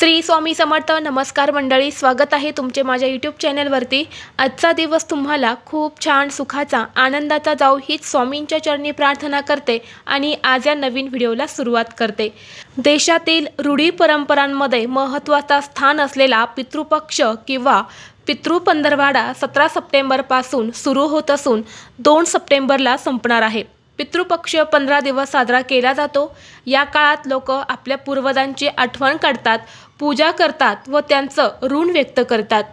श्री स्वामी समर्थ नमस्कार मंडळी स्वागत आहे तुमचे माझ्या यूट्यूब चॅनलवरती आजचा दिवस तुम्हाला खूप छान सुखाचा आनंदाचा जाऊ हीच स्वामींच्या चरणी प्रार्थना करते आणि आज या नवीन व्हिडिओला सुरुवात करते. देशातील रूढी परंपरांमध्ये महत्त्वाचा स्थान असलेला पितृपक्ष किंवा पितृपंधरवाडा सतरा सप्टेंबरपासून सुरू होत असून दोन सप्टेंबरला संपणार आहे. पितृपक्ष पंधरा दिवस साजरा केला जातो. या काळात लोक आपल्या पूर्वजांची आठवण काढतात. पूजा करतात व त्यांचं ऋण व्यक्त करतात.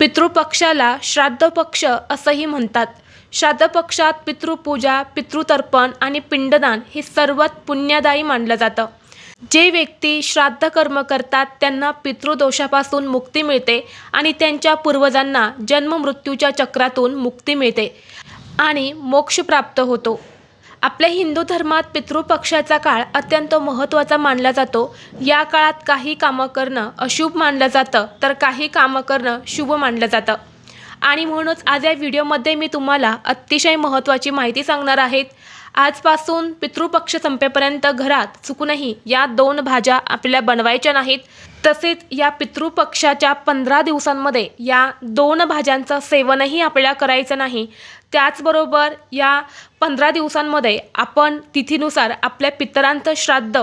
पितृपक्षाला श्राद्ध पक्ष असंही म्हणतात. श्राद्ध पक्षात पितृपूजा पितृतर्पण आणि पिंडदान हे सर्वात पुण्यदायी मानलं जातं. जे व्यक्ती श्राद्ध कर्म करतात त्यांना पितृदोषापासून मुक्ती मिळते आणि त्यांच्या पूर्वजांना जन्म मृत्यूच्या चक्रातून मुक्ती मिळते आणि मोक्ष प्राप्त होतो. आपल्या हिंदू धर्मात पितृपक्षाचा काळ अत्यंत महत्त्वाचा मानला जातो. या काळात काही कामं करणं अशुभ मानलं जातं तर काही कामं करणं शुभ मानलं जातं. आणि म्हणूनच आज या व्हिडिओमध्ये मी तुम्हाला अतिशय महत्त्वाची माहिती सांगणार आहेत आजपासून पितृपक्ष संपेपर्यंत घरात चुकूनही या दोन भाज्या आपल्याला बनवायच्या नाहीत. तसेच या पितृपक्षाच्या पंधरा दिवसांमध्ये या दोन भाज्यांचं सेवनही आपल्याला करायचं नाही. त्याचबरोबर या पंधरा दिवसांमध्ये आपण तिथीनुसार आपल्या पितरांचं श्राद्ध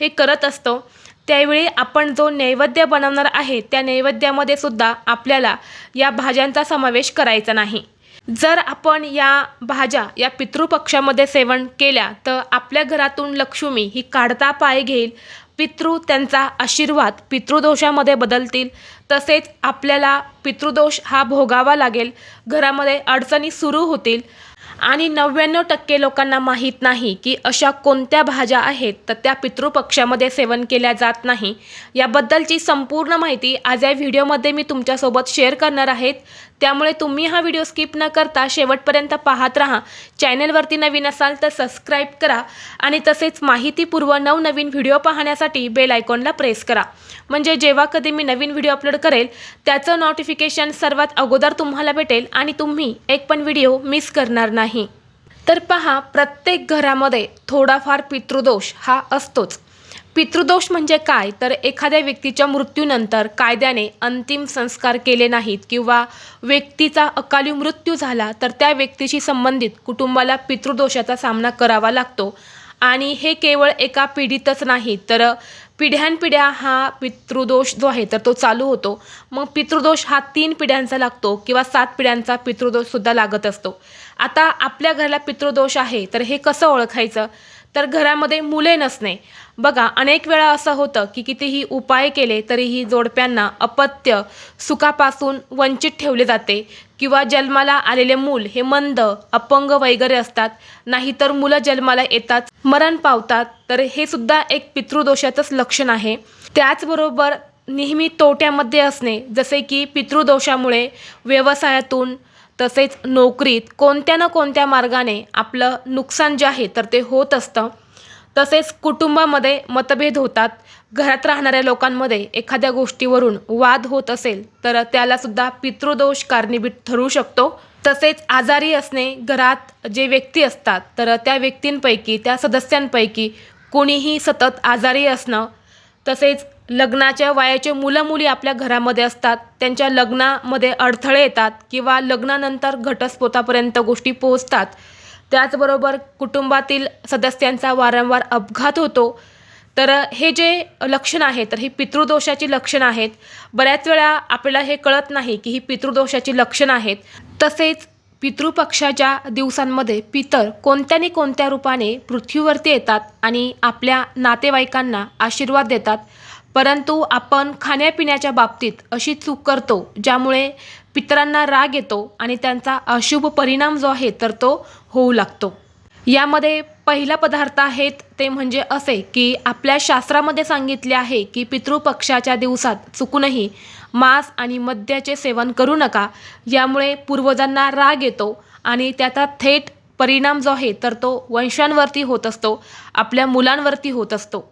हे करत असतो. त्यावेळी आपण जो नैवेद्य बनवणार आहे त्या नैवेद्यामध्ये सुद्धा आपल्याला या भाज्यांचा समावेश करायचा नाही. जर आपण या भाज्या या पितृपक्षामध्ये सेवन केल्या तर आपल्या घरातून लक्ष्मी ही काढता पाय घेईल. पितृ त्यांचा आशीर्वाद पितृदोषामध्ये बदलतील. तसेच आपल्याला पितृदोष हा भोगावा लागेल. घरामध्ये अडचणी सुरू होतील. आणि नव्याण्णव टक्के लोकांना माहीत नाही की अशा कोणत्या भाज्या आहेत तर त्या पितृपक्षामध्ये सेवन केल्या जात नाही. याबद्दलची संपूर्ण माहिती आज या व्हिडिओमध्ये मी तुमच्यासोबत शेअर करणार आहेत त्यामुळे तुम्ही हा व्हिडिओ स्किप न करता शेवटपर्यंत पाहत राहा. चॅनलवरती नवीन असाल तर सबस्क्राईब करा आणि तसेच माहितीपूर्व नवनवीन व्हिडिओ पाहण्यासाठी बेल आयकॉनला प्रेस करा. म्हणजे जेव्हा कधी मी नवीन व्हिडिओ अपलोड करेल त्याचं नोटिफिकेशन सर्वात अगोदर तुम्हाला भेटेल आणि तुम्ही एक पण व्हिडिओ मिस करणार नाही. तर पहा प्रत्येक घरामध्ये थोडाफार पितृदोष हा असतोच. पितृदोष म्हणजे काय? तर एखाद्या व्यक्तीच्या मृत्यूनंतर कायद्याने अंतिम संस्कार केले नाहीत किंवा व्यक्तीचा अकाली मृत्यू झाला तर त्या व्यक्तीशी संबंधित कुटुंबाला पितृदोषाचा सामना करावा लागतो. आणि हे केवळ एका पिढीतच नाही तर पिढ्यानपिढ्या हा पितृदोष जो आहे तर तो चालू होतो. मग पितृदोष हा तीन पिढ्यांचा लागतो किंवा सात पिढ्यांचा पितृदोषसुद्धा लागत असतो. आता आपल्या घराला पितृदोष आहे तर हे कसं ओळखायचं? तर घरामध्ये मुले नसणे. बघा अनेक वेळा असं होतं की कितीही उपाय केले तरीही जोडप्यांना अपत्य सुखापासून वंचित ठेवले जाते किंवा जन्माला आलेले मूल हे मंद अपंग वगैरे असतात. नाहीतर मुलं जन्माला येतात मरण पावतात. तर हे सुद्धा एक पितृदोषाचंच लक्षण आहे. त्याचबरोबर नेहमी तोट्यामध्ये असणे जसे की पितृदोषामुळे व्यवसायातून तसेच नोकरीत कोणत्या ना कोणत्या मार्गाने आपलं नुकसान जे आहे तर ते होत असतं. तसेच कुटुंबामध्ये मतभेद होतात. घरात राहणाऱ्या लोकांमध्ये एखाद्या गोष्टीवरून वाद होत असेल तर त्यालासुद्धा पितृदोष कारणीभूत ठरू शकतो. तसेच आजारी असणे घरात जे व्यक्ती असतात तर त्या व्यक्तींपैकी त्या सदस्यांपैकी कोणीही सतत आजारी असणं. तसेच लग्नाच्या वयाचे मुलं मुली आपल्या घरामध्ये असतात. त्यांच्या लग्नामध्ये अडथळे येतात किंवा लग्नानंतर घटस्फोटापर्यंत गोष्टी पोहोचतात. त्याचबरोबर कुटुंबातील सदस्यांचा वारंवार अपघात होतो. तर हे जे लक्षणं आहेत तर ही पितृदोषाची लक्षणं आहेत. बऱ्याच वेळा आपल्याला हे कळत नाही की ही पितृदोषाची लक्षणं आहेत. तसेच पितृपक्षाच्या दिवसांमध्ये पितर कोणत्या कोणत्या रूपाने पृथ्वीवरती येतात आणि आपल्या नातेवाईकांना आशीर्वाद देतात. परंतु आपण खाण्यापिण्याच्या बाबतीत अशी चूक करतो ज्यामुळे पितरांना राग येतो आणि त्यांचा अशुभ परिणाम जो आहे तर तो होऊ लागतो. यामध्ये पहिला पदार्थ आहेत ते म्हणजे असे की आपल्या शास्त्रामध्ये सांगितले आहे की पितृपक्षाच्या दिवसात चुकूनही मांस आणि मद्याचे सेवन करू नका. यामुळे पूर्वजांना राग येतो आणि त्याचा थेट परिणाम जो आहे तर तो वंशांवरती होत असतो आपल्या मुलांवरती होत असतो.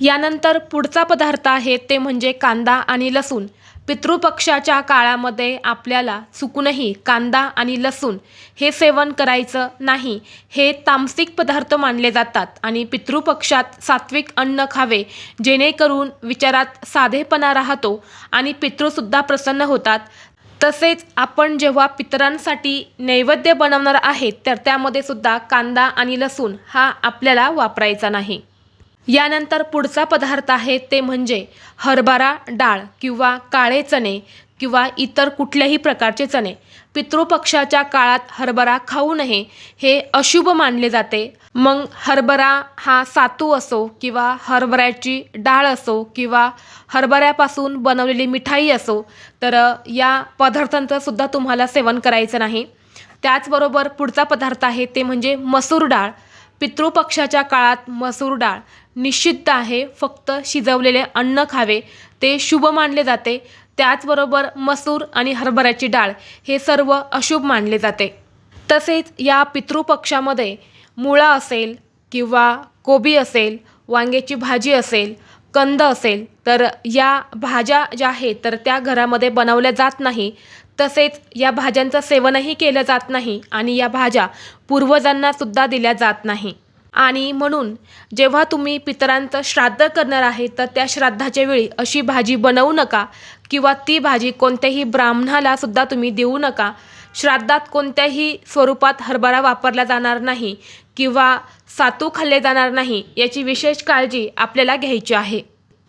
यानंतर पुढचा पदार्थ आहे ते म्हणजे कांदा आणि लसूण. पितृपक्षाच्या काळामध्ये आपल्याला चुकूनही कांदा आणि लसूण हे सेवन करायचं नाही. हे तामसिक पदार्थ मानले जातात आणि पितृपक्षात सात्विक अन्न खावे जेणेकरून विचारात साधेपणा राहतो आणि पितृसुद्धा प्रसन्न होतात. तसेच आपण जेव्हा पितरांसाठी नैवेद्य बनवणार आहेत तर त्यामध्ये सुद्धा कांदा आणि लसूण हा आपल्याला वापरायचा नाही. यानंतर पुढचा पदार्थ आहे ते म्हणजे हरभरा डाळ किंवा काळे चणे किंवा इतर कुठल्याही प्रकारचे चणे. पितृपक्षाच्या काळात हरभरा खाऊ नये हे अशुभ मानले जाते. मग हरभरा हा सातू असो किंवा हरभऱ्याची डाळ असो किंवा हरभऱ्यापासून बनवलेली मिठाई असो तर या पदार्थांचं सुद्धा तुम्हाला सेवन करायचं नाही. त्याचबरोबर पुढचा पदार्थ आहे ते म्हणजे मसूर डाळ. पितृपक्षाच्या काळात मसूर डाळ निषिद्ध आहे. फक्त शिजवलेले अन्न खावे. ते शुभ मानले जाते. त्याचबरोबर मसूर आणि हरभऱ्याची डाळ हे सर्व अशुभ मानले जाते. तसेच या पितृपक्षामध्ये मुळा असेल किंवा कोबी असेल वांग्याची भाजी असेल कंद असेल तर या भाज्या ज्या आहेत तर त्या घरामध्ये बनवल्या जात नाही. तसेच या भाज्यांचं सेवनही केलं जात नाही आणि या भाज्या पूर्वजांनासुद्धा दिल्या जात नाही. आणि म्हणून जेव्हा तुम्ही पितरांचं श्राद्ध करणार आहे तर त्या श्राद्धाच्या वेळी अशी भाजी बनवू नका किंवा ती भाजी कोणत्याही ब्राह्मणाला सुद्धा तुम्ही देऊ नका. श्राद्धात कोणत्याही स्वरूपात हरभरा वापरला जाणार नाही किंवा सातू खाल्ले जाणार नाही याची विशेष काळजी आपल्याला घ्यायची आहे.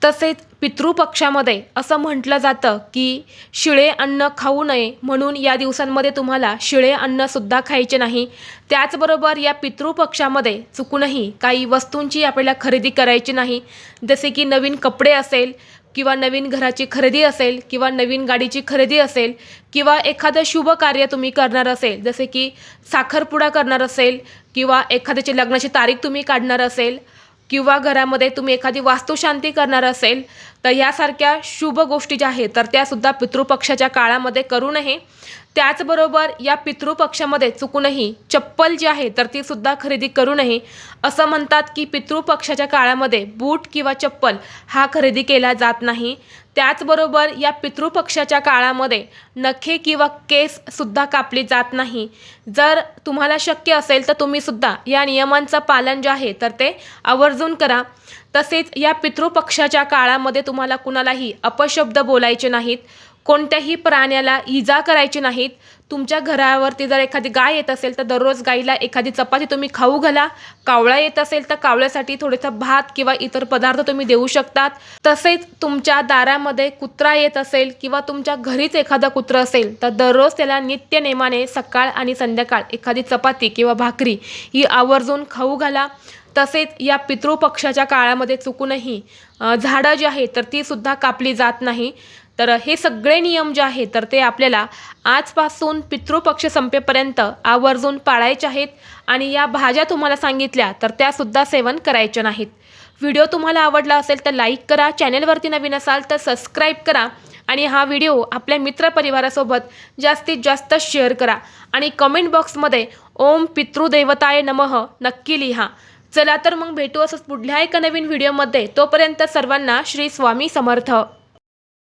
तसेच पितृपक्षामध्ये असं म्हटलं जातं की शिळे अन्न खाऊ नये म्हणून या दिवसांमध्ये तुम्हाला शिळे अन्नसुद्धा खायचे नाही. त्याचबरोबर या पितृपक्षामध्ये चुकूनही काही वस्तूंची आपल्याला खरेदी करायची नाही. जसे की नवीन कपडे असेल किंवा नवीन घराची खरेदी असेल किंवा नवीन गाडीची खरेदी असेल किंवा एखादं शुभ कार्य तुम्ही करणार असेल जसे की साखरपुडा करणार असेल किंवा एखाद्याची लग्नाची तारीख तुम्ही काढणार असेल किंवा घरामध्ये तुम्ही एखादी वास्तुशांती करणार असेल तर यासारख्या शुभ गोष्टी ज्या आहेत तर त्यासुद्धा पितृपक्षाच्या काळामध्ये करू नये. त्याचबरोबर या पितृपक्षामध्ये चुकूनही चप्पल जी आहे तर ती सुद्धा खरेदी करू नये असं म्हणतात की पितृपक्षाच्या काळामध्ये बूट किंवा चप्पल हा खरेदी केला जात नाही. त्याचबरोबर या पितृपक्षाच्या काळामध्ये नखे किंवा केससुद्धा कापली जात नाही. जर तुम्हाला शक्य असेल तर तुम्हीसुद्धा या नियमांचं पालन जे आहे तर ते आवर्जून करा. तसेच या पितृपक्षाच्या काळामध्ये तुम्हाला कुणालाही अपशब्द बोलायचे नाहीत. कोणत्याही प्राण्याला इजा करायची नाहीत. तुमच्या घरावरती जर एखादी गाय येत असेल तर दररोज गाईला एखादी चपाती तुम्ही खाऊ घाला. कावळा येत असेल तर कावळ्यासाठी थोडेसा भात किंवा इतर पदार्थ तुम्ही देऊ शकतात. तसेच तुमच्या दारामध्ये कुत्रा येत असेल किंवा तुमच्या घरीच एखादा कुत्रा असेल तर दररोज त्याला नित्य नेमाने सकाळ आणि संध्याकाळ एखादी चपाती किंवा भाकरी ही आवर्जून खाऊ घाला. तसेच या पितृपक्षाच्या काळामध्ये चुकूनही झाडं जी आहेत तर ती सुद्धा कापली जात नाही. तर हे सगळे नियम जे आहेत तर ते आपल्याला आजपासून पितृपक्ष संपेपर्यंत आवर्जून पाळायचे आहेत आणि या भाज्या तुम्हाला सांगितल्या तर त्यासुद्धा सेवन करायच्या नाहीत. व्हिडिओ तुम्हाला आवडला असेल तर लाईक करा चॅनेलवरती नवीन असाल तर सबस्क्राईब करा आणि हा व्हिडिओ आपल्या मित्रपरिवारासोबत जास्तीत जास्त शेअर करा आणि कमेंट बॉक्समध्ये ओम पितृदेवताय नमः नक्की लिहा. चला तर मग भेटू असंच पुढल्या एका नवीन व्हिडिओमध्ये. तोपर्यंत सर्वांना श्री स्वामी समर्थ.